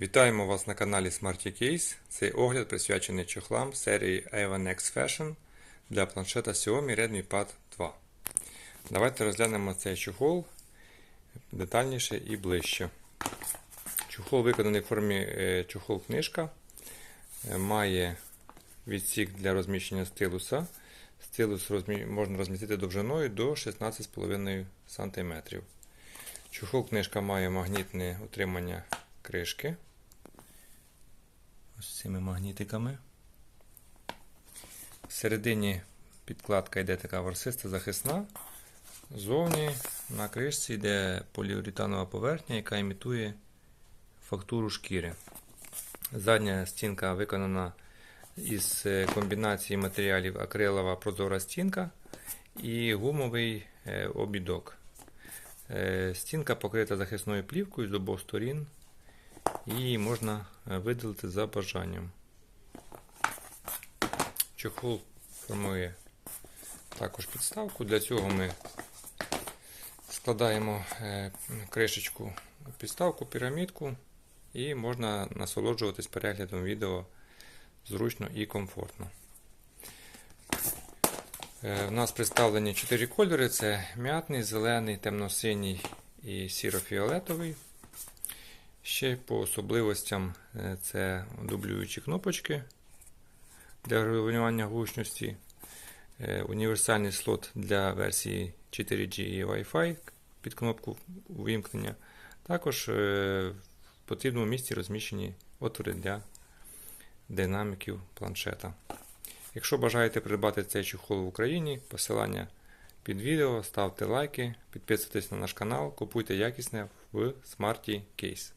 Вітаємо вас на каналі Smarty Case. Цей огляд присвячений чохлам серії Avon X Fashion для планшета Xiaomi Redmi Pad 2. Давайте розглянемо цей чохол детальніше і ближче. Чохол виконаний в формі е, чохол-книжка. Е, Має відсік для розміщення стилуса. Стилус можна розмістити довжиною до 16,5 см. Чохол-книжка має магнітне утримання кришки. Ось цими магнітиками. Всередині підкладка йде така ворсиста захисна. Зовні на кришці йде поліуретанова поверхня, яка імітує фактуру шкіри. Задня стінка виконана із е, комбінації матеріалів акрилова прозора стінка і гумовий е, обідок. Е, Стінка покрита захисною плівкою з обох сторін. Її можна е, видалити за бажанням. Чохол формує також підставку. Для цього ми складаємо е, кришечку підставку, пірамідку, і можна насолоджуватись переглядом відео зручно і комфортно. Е, У нас представлені 4 кольори: це м'ятний, зелений, темно-синій і сіро-фіолетовий. Ще по особливостям е, це дублюючі кнопочки для регулювання гучності, е, універсальний слот для версії 4G і Wi-Fi під кнопку увімкнення. Також е, в потрібному місці розміщені отвори для динаміків планшета. Якщо бажаєте придбати цей чохол в Україні, посилання під відео, ставте лайки, підписуйтесь на наш канал, купуйте якісне в Smarty Case.